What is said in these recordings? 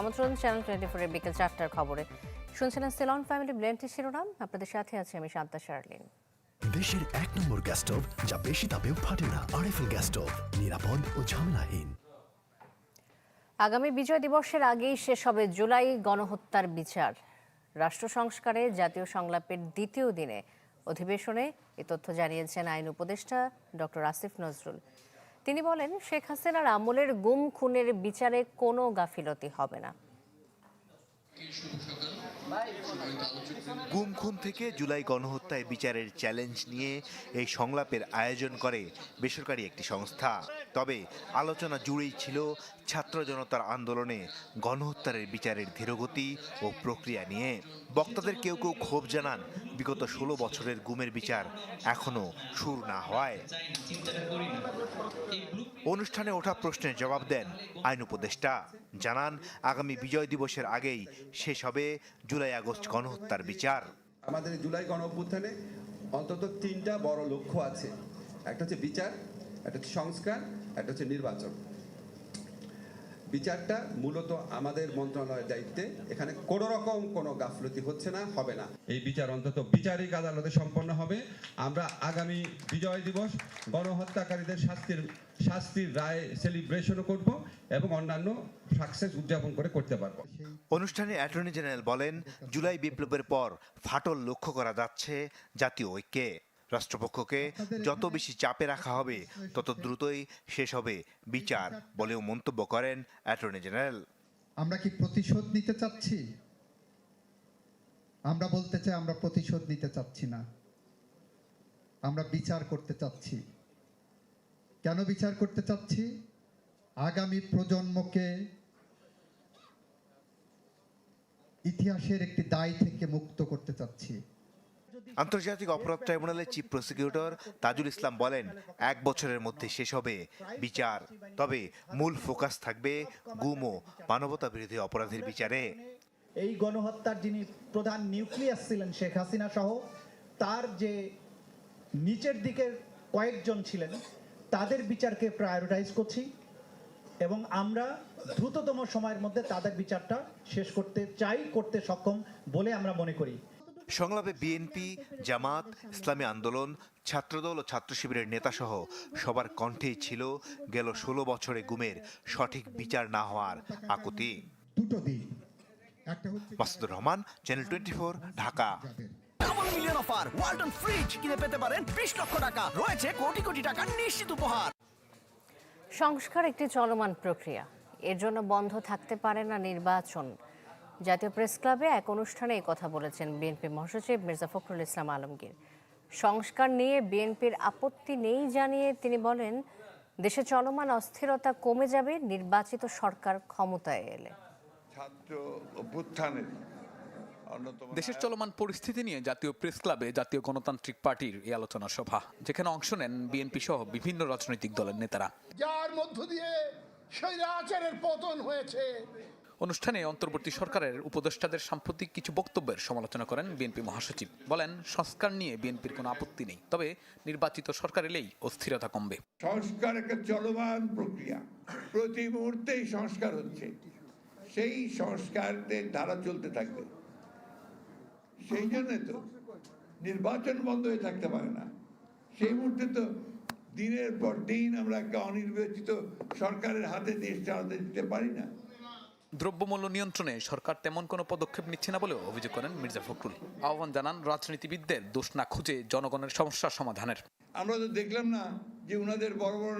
আমন্ত্রণ channel twenty ফোরের বিকেল চারটার খবরে। শুনছিলেন সেলন ফ্যামিলি ব্লেন্ডের শিরোনাম। আপনাদের সাথে আছি আমি শান্তা শার্লিন। দেশের এক নম্বর গ্যাস স্টোভ যা বেশি তাপেও ফাটে না আরএফএল গ্যাস স্টোভ নিরাপদ ও ঝামেলাহীন। আগামী বিজয় দিবসের আগেই শেষ হবে জুলাই গণহত্যার বিচার। রাষ্ট্র সংস্কারে জাতীয় সংলাপের দ্বিতীয় দিনে অধিবেশনে এ তথ্য জানিয়েছেন আইন উপদেষ্টা ডক্টর আসিফ নজরুল। তিনি বলেন শেখ হাসিনার আমলের গুম খুনের বিচারে কোনো গাফিলতি হবে না। গুম খুন থেকে জুলাই গণহত্যায় বিচারের চ্যালেঞ্জ নিয়ে এই সংলাপের আয়োজন করে বেসরকারি একটি সংস্থা। তবে আলোচনা জুড়েই ছিল ছাত্র জনতার আন্দোলনে গণহত্যার বিচারের ধীরগতি ও প্রক্রিয়া নিয়ে। বক্তাদের কেউ কেউ ক্ষোভ জানান, বিগত ষোলো বছরের গুমের বিচার এখনও শুরু না হওয়ায়। অনুষ্ঠানে ওঠা প্রশ্নের জবাব দেন আইন উপদেষ্টা। জানান, আগামী বিজয় দিবসের আগেই শেষ হবে জুলাই আগস্ট গণহত্যার বিচার। আমাদের জুলাই গণ অভ্যুত্থানে অন্তত তিনটা বড় লক্ষ্য আছে। একটা হচ্ছে বিচার, একটা হচ্ছে সংস্কার, একটা হচ্ছে নির্বাচন। বিচারটা মূলত আমাদের মন্ত্রণালয়ের দায়িত্বে। এখানে কোনো রকম কোনো গাফলতি হচ্ছে না হবে না। এই বিচার অন্তত বিচারিক আদালতে সম্পন্ন হবে। আমরা আগামী বিজয় দিবস গণহত্যাকারীদের শাস্তির শাস্তির রায় সেলিব্রেশনও করব এবং অন্যান্য সাকসেস উদযাপন করে করতে পারব। অনুষ্ঠানে অ্যাটর্নি জেনারেল বলেন জুলাই বিপ্লবের পর ফাটল লক্ষ্য করা যাচ্ছে জাতীয় ঐক্যে। রাষ্ট্রপক্ষকে যত বেশি চাপে রাখা হবে তত দ্রুতই শেষ হবে বিচার বলেও মন্তব্য করেন অ্যাটর্নি জেনারেল। আমরা কি প্রতিশোধ নিতে চাচ্ছি? আমরা বলতে চাই আমরা প্রতিশোধ নিতে চাচ্ছি না। আমরা বিচার করতে চাচ্ছি। কেন বিচার করতে চাচ্ছি? আগামী প্রজন্মকে ইতিহাসের একটি দায় থেকে মুক্ত করতে চাচ্ছি। আন্তর্জাতিক অপরাধ ট্রাইব্যুনালের চিফ প্রসিকিউটর তাজুল ইসলাম বলেন, এক বছরের মধ্যে শেষ হবে বিচার। তবে মূল ফোকাস থাকবে গুম ও মানবতা বিরোধী অপরাধের বিচারে। এই গণহত্যার যিনি প্রধান নিউক্লিয়াস ছিলেন শেখ হাসিনা সহ, তার যে নিচের দিকের কয়েকজন ছিলেন, তাদের বিচারকে প্রায়োরিটাইজ করছি এবং আমরা দ্রুততম সময়ের মধ্যে তাদের বিচারটা শেষ করতে চাই, করতে সক্ষম বলে আমরা মনে করি। সংলাপে বিএনপি জামাত ইসলামী আন্দোলন ছাত্রদল ও ছাত্র শিবিরের নেতাসহ সবার কণ্ঠেই ছিল গেল ষোলো বছরে গুমের সঠিক বিচার না হওয়ার আকুতি। Masudur Rahman channel twenty Dhaka. Double million offer Walton fridge কিনে পেতে পারেন বিশ লক্ষ টাকা। রয়েছে কোটি কোটি টাকার নিশ্চিত উপহার। সংস্কার একটি চলমান প্রক্রিয়া। এর জন্য বন্ধ থাকতে পারে না নির্বাচন। জাতীয় প্রেস ক্লাবে এক অনুষ্ঠানে এই কথা বলেছেন বিএনপি মহাসচিব মির্জা ফখরুল ইসলাম আলমগীর। সংস্কার নিয়ে বিএনপির আপত্তি নেই জানিয়ে তিনি বলেন দেশে চলমান অস্থিরতা কমে যাবে নির্বাচিত সরকার ক্ষমতায় এলে। ছাত্র অভ্যুত্থানের দেশের চলমান পরিস্থিতি নিয়ে জাতীয় প্রেস ক্লাবে জাতীয় গণতান্ত্রিক পার্টির এই আলোচনা সভা যেখানে অংশ নেন বিএনপি সহ বিভিন্ন রাজনৈতিক দলের নেতারা। যার মধ্য দিয়ে স্বৈরাচারের পতন হয়েছে অনুষ্ঠানে অন্তর্বর্তী সরকারের উপদেষ্টাদের সাম্প্রতিক কিছু বক্তব্যের সমালোচনা করেন বিএনপি মহাসচিব। বলেন, সংস্কার নিয়ে বিএনপির কোনো আপত্তি নেই, তবে নির্বাচিত সরকার এলেই অস্থিরতা কমবে। সংস্কার একটা চলমান প্রক্রিয়া, প্রতি মুহূর্তেই সংস্কার হচ্ছে। সেই সংস্কারদের ধারা চলতে থাকবে। সেই জন্য তো নির্বাচন বন্ধ হয়ে থাকতে পারে না। সেই মুহূর্তে তো দিনের পর দিন আমরা একটা অনির্বাচিত সরকারের হাতে দেশ চালাতে দিতে পারি না। দ্রব্যমূল্য নিয়ন্ত্রণে সরকার তেমন কোনো পদক্ষেপ নিচ্ছে না বলেও অভিযোগ করেন মির্জা ফখরুল। আহ্বান জানান রাজনীতিবিদদের দোষ না খুঁজে জনগণের সমস্যা সমাধানের। আমরা তো দেখলাম না যে উনাদের বড় বড়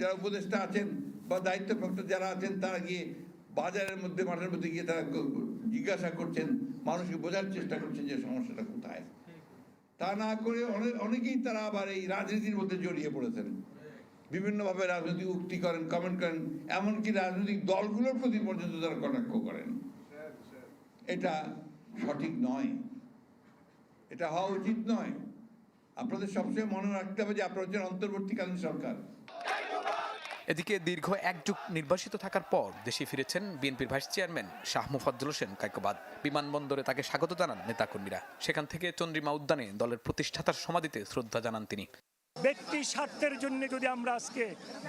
যারা উপদেষ্টা আছেন বা দায়িত্বপ্রাপ্ত যারা আছেন, তারা গিয়ে বাজারের মধ্যে, মাঠের মধ্যে গিয়ে তারা জিজ্ঞাসা করছেন, মানুষকে বোঝার চেষ্টা করছেন যে সমস্যাটা কোথায়। তা না করে অনেক অনেকেই তারা আবার এই রাজনীতির মধ্যে জড়িয়ে পড়েছেন। বিভিন্নভাবে রাজনৈতিক উক্তি করেন কমেন্ট করেন, এমনকি রাজনৈতিক দলগুলোর প্রতি পর্যন্ত তারা কটাক্ষ করেন। এটা সঠিক নয়। এটা হওয়া উচিত নয়। আপনাদের সবসময় মনে রাখতে হবে যে আপনারা হচ্ছেন অন্তর্বর্তীকালীন সরকার। এদিকে দীর্ঘ এক যুগ নির্বাসিত থাকার পর দেশে ফিরেছেন বিএনপির ভাইস চেয়ারম্যান শাহ মুফাজ্জল হোসেন কাইকোবাদ বিমানবন্দরে তাকে স্বাগত জানান নেতাকর্মীরা। সেখান থেকে চন্দ্রিমা উদ্যানে দলের প্রতিষ্ঠাতার সমাধিতে শ্রদ্ধা জানান তিনি। ব্যক্তি স্বার্থের জন্য যদি আমরা আজকে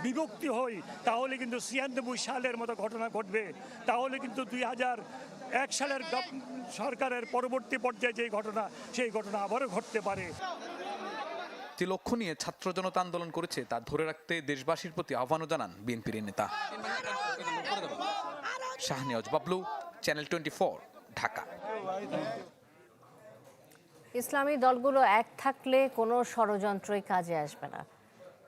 বিভক্তি হই, তাহলে কিন্তু ছিয়ানব্বই সালের মতো ঘটনা ঘটবে। তাহলে কিন্তু দুই হাজার এক সালের সরকারের পরবর্তী পর্যায়ে যে ঘটনা, সেই ঘটনা আবারও ঘটতে পারে। যে লক্ষ্য নিয়ে ছাত্র জনতা আন্দোলন করেছে, তা ধরে রাখতে দেশবাসীর প্রতি আহ্বানও জানান বিএনপির নেতা। Shahniaz Bablu, channel twenty Dhaka. ইসলামী দলগুলো এক থাকলে কোনো ষড়যন্ত্রই কাজে আসবে না।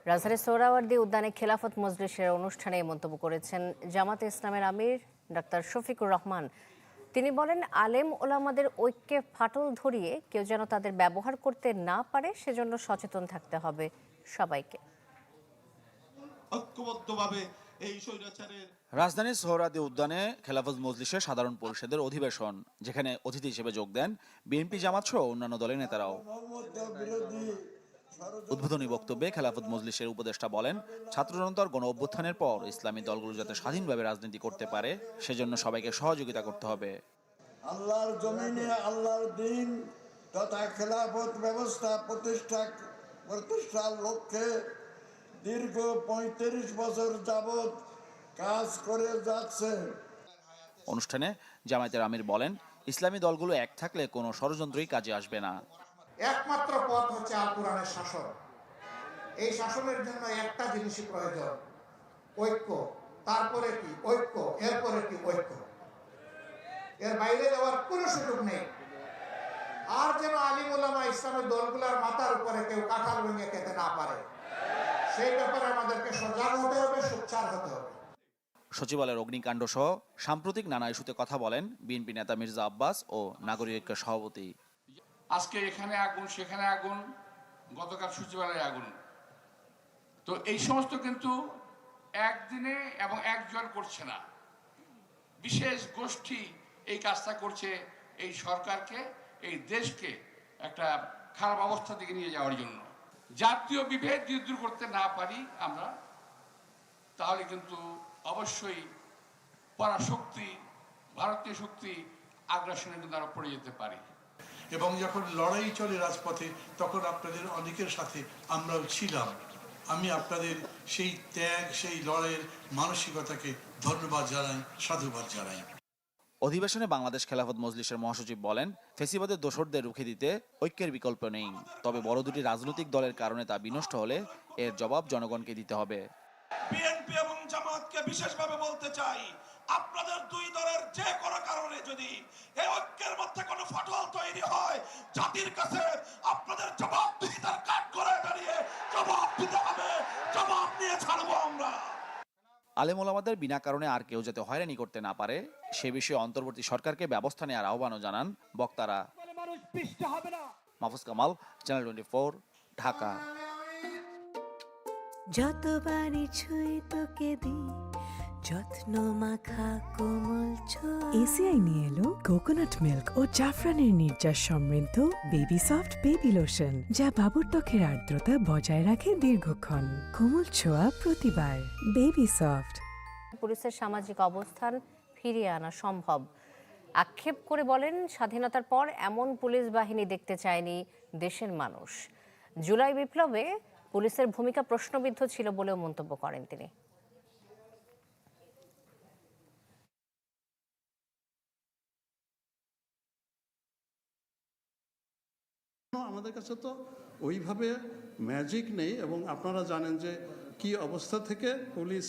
রাজধানীর সোহরাওয়ার্দী উদ্যানে খেলাফত মজলিসের অনুষ্ঠানে মন্তব্য করেছেন জামাতে ইসলামের আমির ডাক্তার শফিকুর রহমান। তিনি বলেন, আলেম ওলামাদের ঐক্যে ফাটল ধরিয়ে কেউ যেন তাদের ব্যবহার করতে না পারে, সেজন্য সচেতন থাকতে হবে সবাইকে। ঐক্যবদ্ধভাবে রাজধানীর সোহরাদি উদ্যানে খেলাফত মজলিসের সাধারণ পরিষদের অধিবেশন যেখানে অতিথি হিসেবে যোগ দেন বিএনপি জামাত সহ অন্যান্য দলের নেতারাও। উদ্বোধনী বক্তব্যে খেলাফত মজলিসের উপদেষ্টা বলেন ছাত্র জনতার গণ অভ্যুত্থানের পর ইসলামী দলগুলো যাতে স্বাধীনভাবে রাজনীতি করতে পারে সেজন্য সবাইকে সহযোগিতা করতে হবে। আল্লাহর জমিনে আল্লাহর দিন তথা খেলাফত ব্যবস্থা প্রতিষ্ঠা প্রতিষ্ঠার লক্ষ্যে দীর্ঘ পঁয়ত্রিশ বছর যাবৎ কাজ করে যাচ্ছে। অনুষ্ঠানে জামায়াতের আমির বলেন ইসলামী দলগুলো এক থাকলে কোনো ষড়যন্ত্রই কাজে আসবে না। একমাত্র পথ হচ্ছে আল কোরআনের শাসন। এই শাসনের জন্য একটা জিনিসই প্রয়োজন ঐক্য। তারপরে কি? ঐক্য এরপরে কি ঐক্য? এর বাইরে যাওয়ার কোনো সুযোগ নেই। আর যেন আলিম ওলামা ইসলামের দলগুলোর মাথার উপরে কেউ কাঁঠাল ভেঙে খেতে না পারে। সেই ব্যাপারে আমাদেরকে সজাগ হতে হবে সোচ্চার হতে হবে। সচিবালয়ের অগ্নিকাণ্ড সহ সাম্প্রতিক নানা ইস্যুতে কথা বলেন বিএনপি নেতা মির্জা আব্বাস ও নাগরিক ঐক্যের সভাপতি। আজকে এখানে আগুন সেখানে আগুন গতকাল সচিবালয়ে আগুন। তো এই সমস্ত কিন্তু একদিনে এবং একজন করছে না। বিশেষ গোষ্ঠী এই কাজটা করছে এই সরকারকে এই দেশকে একটা খারাপ অবস্থা দিকে নিয়ে যাওয়ার জন্য। জাতীয় বিভেদ যদি দূর করতে না পারি আমরা, তাহলে কিন্তু অবশ্যই পরাশক্তি, ভারতীয় শক্তি আগ্রাসনে কিন্তু আরও পড়ে যেতে পারি। এবং যখন লড়াই চলে রাজপথে, তখন আপনাদের অনেকের সাথে আমরাও ছিলাম। আমি আপনাদের সেই ত্যাগ, সেই লড়াইয়ের মানসিকতাকে ধন্যবাদ জানাই, সাধুবাদ জানাই। অধিবেশনে বাংলাদেশ খেলাফত মজলিসের মহাসচিব বলেন ফেসিবাদের দোসরদের রুখে দিতে ঐক্যের বিকল্প নেই। তবে বড় দুটি রাজনৈতিক দলের কারণে তা বিনষ্ট হলে এর জবাব জনগণকে দিতে হবে। বিএনপি এবং জামাতকে বিশেষভাবে বলতে চাই, আপনাদের দুই দলের যে কোনো কারণে যদি এই ঐক্যের মধ্যে কোনো ফাটল তৈরি হয়, জাতির কাছে আপনাদের জবাব কাঠ করে দাঁড়িয়ে জবাব দিতে হবে। জবাব নিয়ে ছাড়বো আমরা। আলেম ওলামাদের বিনা কারণে আর কেউ যাতে হয়রানি করতে না পারে সে বিষয়ে অন্তর্বর্তী সরকারকে ব্যবস্থা নেওয়ার আহ্বানও জানান বক্তারা। Mahfuz Kamal channel twenty Dhaka. যতবারই ছুঁই তোকে দি যত্ন মাখা কোমল এসিআই নিয়ে এলো কোকোনাট মিল্ক ও জাফরানের নির্যাস সমৃদ্ধ বেবি সফট বেবি লোশন যা বাবুর ত্বকের আর্দ্রতা বজায় রাখে দীর্ঘক্ষণ। কোমল ছোঁয়া প্রতিবার বেবি সফট পুলিশের সামাজিক অবস্থান ফিরিয়ে আনা সম্ভব। আক্ষেপ করে বলেন স্বাধীনতার পর এমন পুলিশ বাহিনী দেখতে চায়নি দেশের মানুষ। জুলাই বিপ্লবে পুলিশের ভূমিকা প্রশ্নবিদ্ধ ছিল বলেও মন্তব্য করেন তিনি। আমাদের কাছে তো ওইভাবে ম্যাজিক নেই এবং আপনারা জানেন যে কি অবস্থা থেকে পুলিশ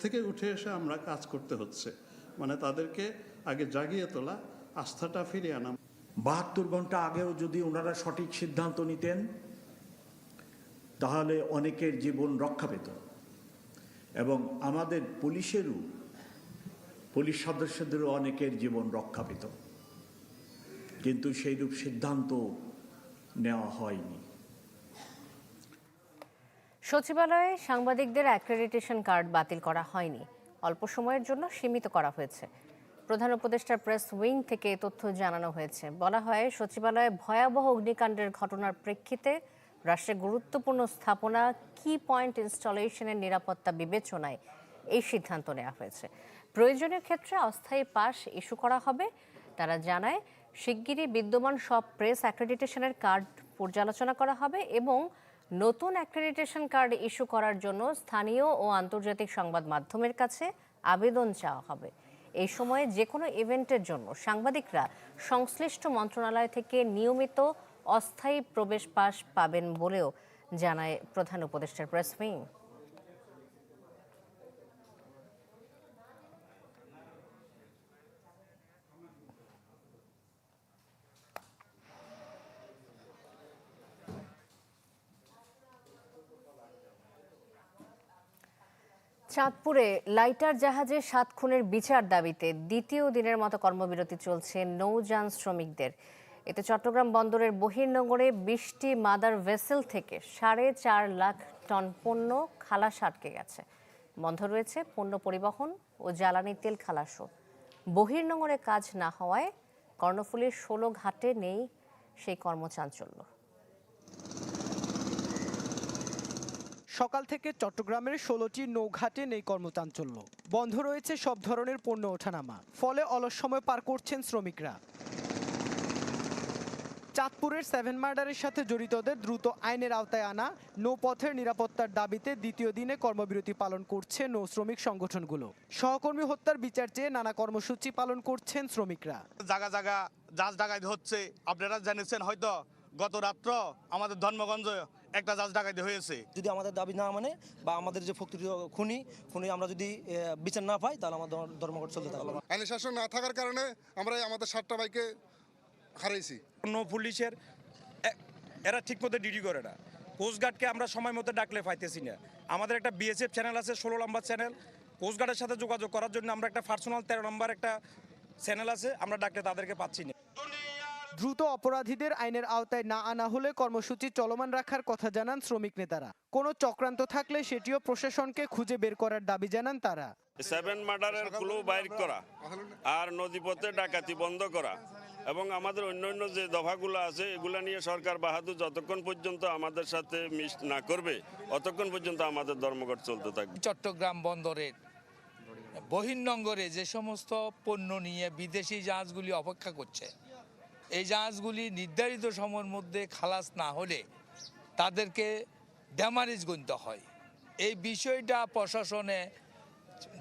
থেকে উঠে এসে আমরা কাজ করতে হচ্ছে। মানে তাদেরকে আগে জাগিয়ে তোলা, আস্থাটা ফিরিয়ে আনা। বাহাত্তর ঘণ্টা আগেও যদি ওনারা সঠিক সিদ্ধান্ত নিতেন, তাহলে অনেকের জীবন রক্ষা পেত। এবং আমাদের পুলিশেরও, পুলিশ সদস্যদেরও অনেকের জীবন রক্ষা পেত। কিন্তু সেইরূপ সিদ্ধান্ত নেওয়া হয়নি। সচিবালয়ে সাংবাদিকদের অ্যাক্রেডিটেশন কার্ড বাতিল করা হয়নি। অল্প সময়ের জন্য সীমিত করা হয়েছে। প্রধান উপদেষ্টার প্রেস উইং থেকে তথ্য জানানো হয়েছে। বলা হয়, সচিবালয়ে ভয়াবহ অগ্নিকাণ্ডের ঘটনার প্রেক্ষিতে রাষ্ট্রের গুরুত্বপূর্ণ স্থাপনা কি পয়েন্ট ইনস্টলেশনের নিরাপত্তা বিবেচনায় এই সিদ্ধান্ত নেওয়া হয়েছে। প্রয়োজনীয় ক্ষেত্রে অস্থায়ী পাস ইস্যু করা হবে। তারা জানায় শিগগিরই বিদ্যমান সব প্রেস অ্যাক্রেডিটেশনের কার্ড পর্যালোচনা করা হবে এবং নতুন অ্যাক্রেডিটেশন কার্ড ইস্যু করার জন্য স্থানীয় ও আন্তর্জাতিক সংবাদ মাধ্যমের কাছে আবেদন চাওয়া হবে। এই সময়ে যে কোনো ইভেন্টের জন্য সাংবাদিকরা সংশ্লিষ্ট মন্ত্রণালয় থেকে নিয়মিত অস্থায়ী প্রবেশ পাস পাবেন বলেও জানায় প্রধান উপদেষ্টার প্রেস উইং চাঁদপুরে লাইটার জাহাজে সাত খুনের বিচার দাবিতে দ্বিতীয় দিনের মতো কর্মবিরতি চলছে নৌযান শ্রমিকদের। এতে চট্টগ্রাম বন্দরের বহির্নগরে বিশটি মাদার ভেসেল থেকে সাড়ে চার লাখ টন পণ্য খালাস আটকে গেছে। বন্ধ রয়েছে পণ্য পরিবহন ও জ্বালানি তেল খালাসও। বহির্নগরে কাজ না হওয়ায় কর্ণফুলীর ষোলো ঘাটে নেই সেই কর্মচাঞ্চল্য। সকাল থেকে চট্টগ্রামের ষোলোটি নৌঘাটে নেই কর্মচাঞ্চল্য। বন্ধ রয়েছে সব ধরনের পণ্য ওঠানামা। ফলে অলস সময় পার করছেন শ্রমিকরা। চাঁদপুরের সেভেন মার্ডারের সাথে জড়িতদের দ্রুত আইনের আওতায় আনা নৌপথের নিরাপত্তার দাবিতে দ্বিতীয় দিনে কর্মবিরতি পালন করছে নৌ শ্রমিক সংগঠনগুলো। সহকর্মী হত্যার বিচার চেয়ে নানা কর্মসূচি পালন করছেন শ্রমিকরা। জায়গা জায়গা জাহাজ ডাকাতি হচ্ছে। আপনারা জেনেছেন হয়তো গত রাত্র আমাদের ধর্মগঞ্জ একটা জাহাজ ডাকাতি হয়েছে। যদি আমাদের দাবি না মানে বা আমাদের যে ফক্তি খুনি খুনি আমরা যদি বিচার না পাই তাহলে আমাদের ধর্মঘট চলতে থাকবে। আইনি শাসন না থাকার কারণে আমরা আমাদের সাতটা বাইকে হারাইছি। অন্য পুলিশের এরা ঠিক মতো ডিউটি করে না। কোস্টগার্ডকে আমরা সময় মতো ডাকলে পাইতেছি না। আমাদের একটা বিএসএফ চ্যানেল আছে ষোলো নম্বর চ্যানেল কোস্টগার্ডের সাথে যোগাযোগ করার জন্য আমরা একটা পার্সোনাল তেরো নম্বর একটা চ্যানেল আছে আমরা ডাকলে তাদেরকে পাচ্ছি না। দ্রুত অপরাধীদের আইনের আওতায় না আনা হলে কর্মসূচি চলমান রাখার কথা জানান শ্রমিক নেতারা। কোনো চক্রান্ত থাকলে সেটিও প্রশাসনকে খুঁজে বের করার দাবি জানান তারা। সেভেন মার্ডারের ক্লু বাইর করা আর নদীপথে ডাকাতি বন্ধ করা এবং আমাদের অন্য অন্য যে দফাগুলো আছে এগুলো নিয়ে সরকার বাহাদুর যতক্ষণ পর্যন্ত আমাদের সাথে মিশ না করবে অতক্ষণ পর্যন্ত আমাদের ধর্মঘট চলতে থাকবে। চট্টগ্রাম বন্দরের বহির্নগরে যে সমস্ত পণ্য নিয়ে বিদেশি জাহাজগুলি অপেক্ষা করছে এই জাহাজগুলি নির্ধারিত সময়ের মধ্যে খালাস না হলে তাদেরকে ড্যামারেজ গুনতে হয়। এই বিষয়টা প্রশাসনে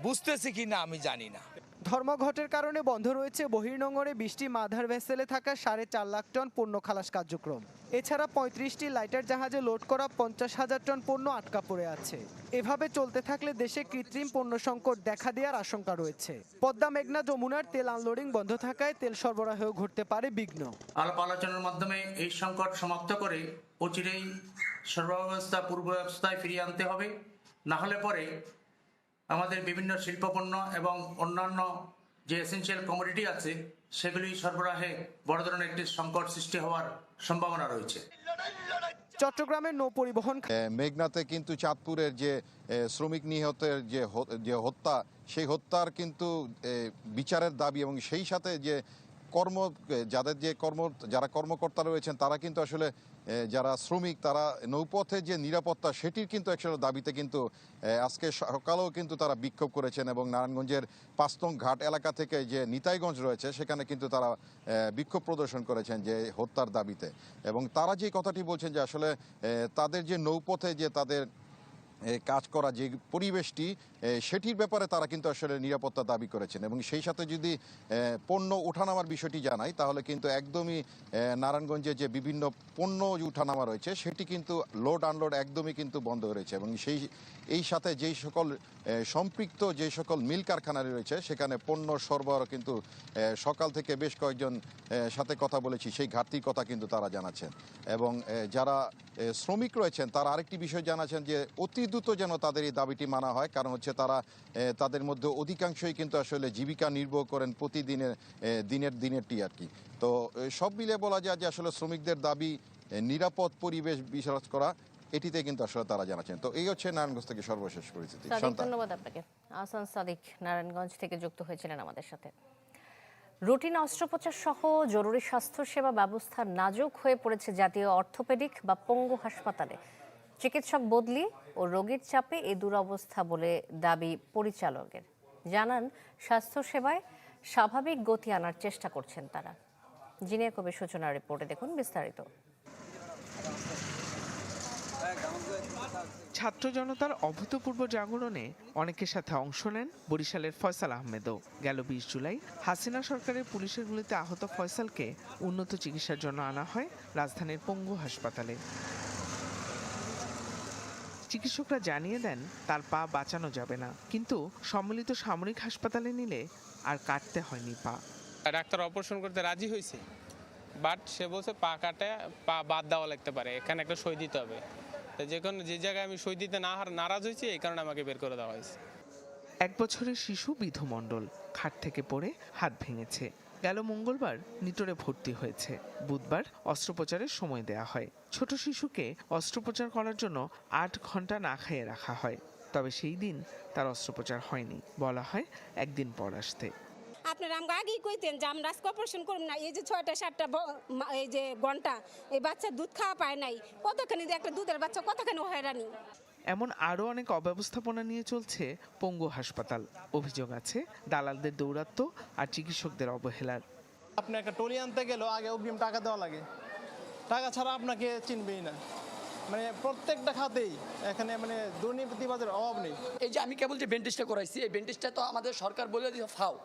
বুঝতেছে কি না আমি জানি না। ধর্মঘটের কারণে বন্ধ রয়েছে বহির্নগরে বৃষ্টি মাধার ভেসেলে থাকা সাড়ে চার লাখ টন পণ্য খালাস কার্যক্রম। এছাড়া পঁয়ত্রিশটি লাইটার জাহাজে লোড করা পঞ্চাশ হাজার টন পণ্য আটকা পড়ে আছে। এভাবে চলতে থাকলে দেশে কৃত্রিম পণ্য সংকট দেখা দেওয়ার আশঙ্কা রয়েছে। পদ্মা, মেঘনা, যমুনার তেল আনলোডিং বন্ধ থাকায় তেল সরবরাহেও ঘটতে পারে বিঘ্ন। আলাপ আলোচনার মাধ্যমে এই সংকট সমাপ্ত করে অচিরেই সর্বাবস্থা পূর্ব অবস্থায় ফিরিয়ে আনতে হবে। না হলে পরে আমাদের বিভিন্ন শিল্পপণ্য এবং অন্যান্য যে এসেনশিয়াল কমোডিটি আছে সেগুলি সরবরাহে বড় ধরনের একটি সংকট সৃষ্টি হওয়ার সম্ভাবনা রয়েছে। চট্টগ্রামের নৌ পরিবহন মেঘনাতে কিন্তু চাঁদপুরের যে শ্রমিক নিহতের যে যে হত্যা সেই হত্যার কিন্তু বিচারের দাবি এবং সেই সাথে যে কর্ম যাদের যে কর্ম যারা কর্মকর্তা রয়েছেন তারা কিন্তু আসলে যারা শ্রমিক, তারা নৌপথে যে নিরাপত্তা, সেটির কিন্তু একসাথে দাবিতে কিন্তু আজকে সকালেও কিন্তু তারা বিক্ষোভ করেছেন এবং নারায়ণগঞ্জের পাঁচতং ঘাট এলাকা থেকে যে নিতাইগঞ্জ রয়েছে, সেখানে কিন্তু তারা বিক্ষোভ প্রদর্শন করেছেন যে হত্যার দাবিতে। এবং তারা যে কথাটি বলছেন যে আসলে তাদের যে নৌপথে যে তাদের কাজ করা যে পরিবেশটি সেটির ব্যাপারে তারা কিন্তু আসলে নিরাপত্তা দাবি করেছেন এবং সেই সাথে যদি পণ্য ওঠানামার বিষয়টি জানাই, তাহলে কিন্তু একদমই নারায়ণগঞ্জে যে বিভিন্ন পণ্য যে ওঠানামা রয়েছে, সেটি কিন্তু লোড আনলোড একদমই কিন্তু বন্ধ রয়েছে এবং সেই, এই সাথে যেই সকল সম্পৃক্ত যে সকল মিল কারখানা রয়েছে, সেখানে পণ্য সরবরাহ কিন্তু সকাল থেকে বেশ কয়েকজন সাথে কথা বলেছি, সেই ঘাটতির কথা কিন্তু তারা জানাচ্ছেন এবং যারা শ্রমিক রয়েছেন, তারা আরেকটি বিষয় জানাচ্ছেন যে অতি দ্রুত যেন তাদের এই দাবিটি মানা হয় কারণ হচ্ছে তারা তাদের মধ্যে অধিকাংশই কিন্তু আসলে জীবিকা নির্বাহ করেন প্রতিদিনের দিনের দিনেরটি আর কি। তো সব মিলে বলা যায় যে আসলে শ্রমিকদের দাবি নিরাপদ পরিবেশ বিরাজ করা এটিতে কিন্তু আসলে তারা জানাচ্ছেন। তো এই হচ্ছে নারায়ণগঞ্জ থেকে সর্বশেষ পরিস্থিতি। ধন্যবাদ আপনাকে। আহসান সাদিক নারায়ণগঞ্জ থেকে যুক্ত হয়েছিলেন আমাদের সাথে। রুটিন অস্ত্রোপচার সহ জরুরি স্বাস্থ্যসেবা ব্যবস্থা নাজুক হয়ে পড়েছে জাতীয় অর্থোপেডিক বা পঙ্গু হাসপাতালে। চিকিৎসক বদলি ও রোগীর চাপে এ দুরবস্থা বলে দাবি পরিচালকের। জানান, স্বাস্থ্যসেবায় স্বাভাবিক গতি আনার চেষ্টা করছেন তারা। জিনিয়া কবির সূচনা রিপোর্টে দেখুন বিস্তারিত। ছাত্র জনতার অভূতপূর্ব জাগরণে অনেকের সাথে অংশ নেন বরিশালের ফয়সাল আহমেদও। গেল বিশ জুলাই হাসিনা সরকারের পুলিশের গুলিতে আহত ফয়সালকে উন্নত চিকিৎসার জন্য আনা হয় রাজধানীর পঙ্গু হাসপাতালে। চিকিৎসকরা জানিয়ে দেন তার পা বাঁচানো যাবে না। কিন্তু সম্মিলিত সামরিক হাসপাতালে নিলে আর কাটতে হয়নি পা। ডাক্তার অপারেশন করতে রাজি হয়েছে বাট সে বলছে পা কাটে পা বাদ দেওয়া লাগতে পারে এখানে একটা সই দিতে হবে। তো যে কোনো যে জায়গায় আমি সই দিতে না হার নারাজ হয়েছি এই কারণে আমাকে বের করে দেওয়া হয়েছে। এক বছরের শিশু বিধু মণ্ডল খাট থেকে পড়ে হাত ভেঙেছে। গেল মঙ্গলবার নিটোরে ভর্তি হয়েছে। বুধবার অস্ত্রোপচারের সময় দেয়া হয়। ছোট শিশুকে অস্ত্রোপচার করার জন্য আট ঘণ্টা না খাইয়ে রাখা হয়। তবে সেই দিন তার অস্ত্রোপচার হয়নি। বলা হয় একদিন পর আসতে। আপনারা আমাকে আগেই কইতেন যে আমরা আজকে অপারেশন করুন না। এই যে ছয়টা, সাতটা এই যে ঘণ্টা, এই বাচ্চা দুধ খাওয়া পায় নাই। কতখানি একটা দুধের বাচ্চা কতখানি হয়রানি। এমন আরও অনেক অব্যবস্থাপনা নিয়ে চলছে পঙ্গু হাসপাতাল। অভিযোগ আছে দালালদের দৌরাত্ম্য আর চিকিৎসকদের অবহেলার। আপনি একটা টলি আনতে গেলেও আগে অগ্রিম টাকা দেওয়া লাগে। টাকা ছাড়া আপনাকে চিনবেই না। মানে প্রত্যেকটা খাতেই এখানে মানে দুর্নীতিবাদের অভাব নেই। এই যে আমি কেবল যে বেন্টিসটা করাইছি এই বেন্টিসটা তো আমাদের সরকার বলে দিয়েছে ফাও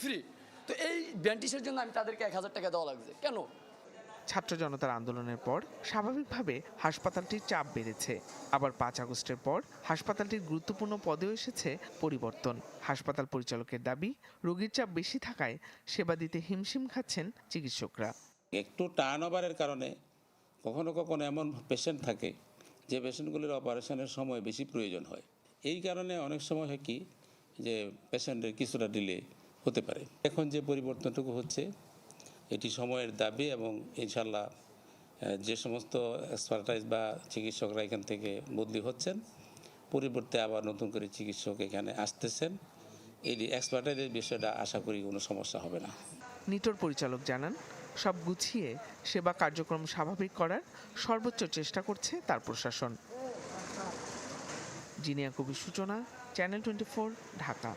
ফ্রি। তো এই বেন্টিসের জন্য আমি তাদেরকে এক হাজার টাকা দেওয়া লাগছে। কেন? ছাত্র জনতার আন্দোলনের পর স্বাভাবিকভাবে হাসপাতালটির চাপ বেড়েছে। আবার পাঁচ আগস্টের পর হাসপাতালটির গুরুত্বপূর্ণ পদেও এসেছে পরিবর্তন। হাসপাতাল পরিচালকের দাবি, রোগীর চাপ বেশি থাকায় সেবা দিতে হিমশিম খাচ্ছেন চিকিৎসকরা। একটু টার্ন ওভারের কারণে কখনো কখনো এমন পেশেন্ট থাকে যে পেশেন্টগুলির অপারেশনের সময় বেশি প্রয়োজন হয়। এই কারণে অনেক সময় হয় কি যে পেশেন্টের কিছুটা ডিলে হতে পারে। এখন যে পরিবর্তনটুকু হচ্ছে এটি সময়ের দাবি এবং ইনশাল্লাহ যে সমস্ত এক্সপার্টাইজ বা চিকিৎসকরা এখান থেকে বদলি হচ্ছেন পরিবর্তে আবার নতুন করে চিকিৎসক এখানে আসতেছেন। এই এক্সপার্টাইজের বিষয়টা আশা করি কোনো সমস্যা হবে না। নিটোর পরিচালক জানান সব গুছিয়ে সেবা কার্যক্রম স্বাভাবিক করার সর্বোচ্চ চেষ্টা করছে তার প্রশাসন। জিনিয়া কবির সূচনা চ্যানেল টোয়েন্টি ঢাকা।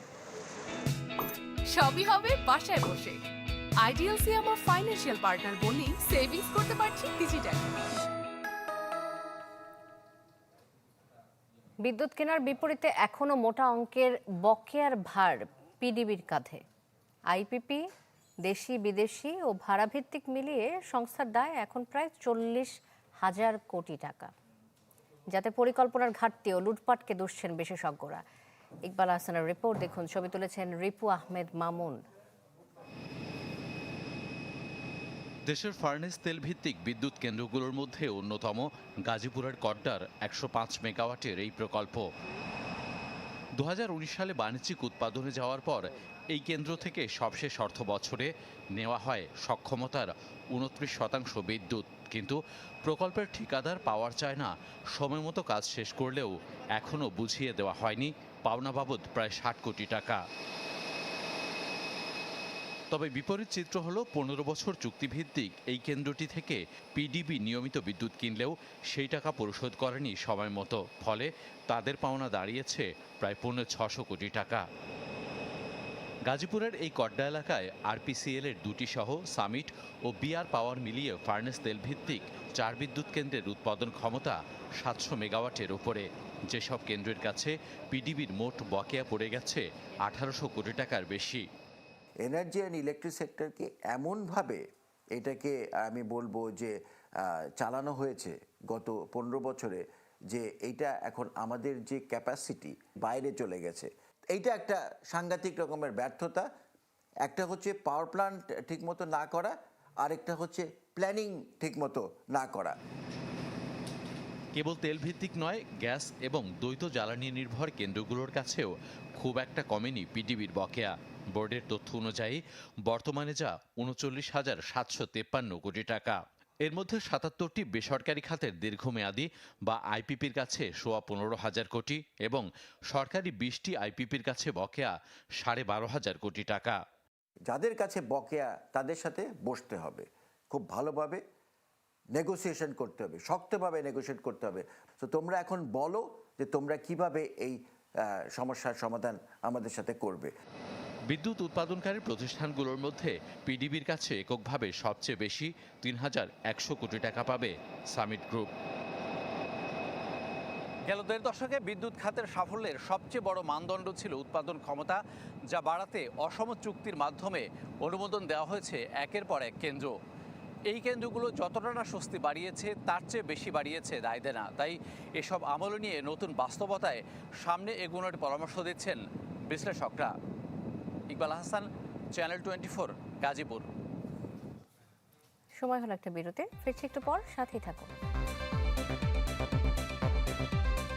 সবই হবে বাসায় বসে। আইডিএলসি আমার ফাইন্যান্সিয়াল পার্টনার বলেই সেভিংস করতে পারছি ডিজিটাল বিদ্যুৎ কেনার বিপরীতে এখনও মোটা অঙ্কের বকেয়ার ভার পিডিবির কাঁধে। আইপিপি, দেশি, বিদেশি ও ভাড়াভিত্তিক মিলিয়ে সংস্থার দায় এখন প্রায় চল্লিশ হাজার কোটি টাকা। যাতে পরিকল্পনার ঘাটতি ও লুটপাটকে দুষছেন বিশেষজ্ঞরা। ইকবাল হাসানের রিপোর্ট দেখুন, ছবি তুলেছেন রিপু আহমেদ মামুন। দেশের ফার্নেস তেল ভিত্তিক বিদ্যুৎ কেন্দ্রগুলোর মধ্যে অন্যতম গাজীপুরের কড্ডার একশো পাঁচ মেগাওয়াটের এই প্রকল্প। দু হাজার উনিশ সালে বাণিজ্যিক উৎপাদনে যাওয়ার পর এই কেন্দ্র থেকে সবশেষ অর্থ বছরে নেওয়া হয় সক্ষমতার উনত্রিশ শতাংশ বিদ্যুৎ। কিন্তু প্রকল্পের ঠিকাদার পাওয়ার চায় না, সময় মতো কাজ শেষ করলেও এখনও বুঝিয়ে দেওয়া হয়নি পাওনা বাবদ প্রায় ষাট কোটি টাকা। তবে বিপরীত চিত্র হলো পনেরো বছর চুক্তিভিত্তিক। এই কেন্দ্রটি থেকে পিডিবি নিয়মিত বিদ্যুৎ কিনলেও সেই টাকা পরিশোধ করেনি সময় মতো। ফলে তাদের পাওনা দাঁড়িয়েছে প্রায় পৌনে ছশো কোটি টাকা। গাজীপুরের এই কড্ডা এলাকায় আরপিসিএল এর দুটি সহ সামিট ও বিআর পাওয়ার মিলিয়ে ফার্নেস তেল ভিত্তিক চার বিদ্যুৎ কেন্দ্রের উৎপাদন ক্ষমতা সাতশো মেগাওয়াটের উপরে। যেসব কেন্দ্রের কাছে পিডিবির মোট বকেয়া পড়ে গেছে আঠারোশো কোটি টাকার বেশি। এনার্জি অ্যান্ড ইলেকট্রিক সেক্টরকে এমনভাবে এটাকে আমি বলব যে চালানো হয়েছে গত পনেরো বছরে যে এইটা এখন আমাদের যে ক্যাপাসিটি বাইরে চলে গেছে। এইটা একটা সাংঘাতিক রকমের ব্যর্থতা। একটা হচ্ছে পাওয়ার প্ল্যান্ট ঠিকমতো না করা, আরেকটা হচ্ছে প্ল্যানিং ঠিকমতো না করা। কেবল তেল ভিত্তিক নয়, গ্যাস এবং দ্বৈত জ্বালানি নির্ভর কেন্দ্রগুলোর কাছেও খুব একটা কমেনি পিডিবির বকেয়া। বোর্ডের তথ্য অনুযায়ী, বর্তমানে যা উনচল্লিশ হাজার সাতশো তেপ্পান্ন কোটি টাকা। এর মধ্যে সাতাত্তরটি বেসরকারি খাতের দীর্ঘমেয়াদী বা আইপিপির কাছে সোয়া পনেরো হাজার কোটি এবং সরকারি বিশটি আইপিপির কাছে বকেয়া সাড়ে বারো হাজার কোটি টাকা। যাদের কাছে বকেয়া, তাদের সাথে বসতে হবে। খুব ভালোভাবে নেগোসিয়েশন করতে হবে, শক্তভাবে নেগোসিয়েট করতে হবে। তো তোমরা এখন বলো যে তোমরা কীভাবে এই সমস্যার সমাধান আমাদের সাথে করবে। বিদ্যুৎ উৎপাদনকারী প্রতিষ্ঠানগুলোর মধ্যে পিডিবির কাছে এককভাবে সবচেয়ে বেশি তিন হাজার একশো কোটি টাকা পাবে সামিট গ্রুপ। গেল দেড় দশকে বিদ্যুৎ খাতের সাফল্যের সবচেয়ে বড় মানদণ্ড ছিল উৎপাদন ক্ষমতা, যা বাড়াতে অসম চুক্তির মাধ্যমে অনুমোদন দেওয়া হয়েছে একের পর এক কেন্দ্র। এই কেন্দ্রগুলো যতটা না স্বস্তি বাড়িয়েছে, তার চেয়ে বেশি বাড়িয়েছে দায় দেনা তাই এসব আমল নিয়ে নতুন বাস্তবতায় সামনে এগোনোর পরামর্শ দিচ্ছেন বিশ্লেষকরা। Iqbal Hasan channel twenty four Gazipur. সময় হলো একটা বিরতি ফিরছি একটু পর, সাথেই থাকুন।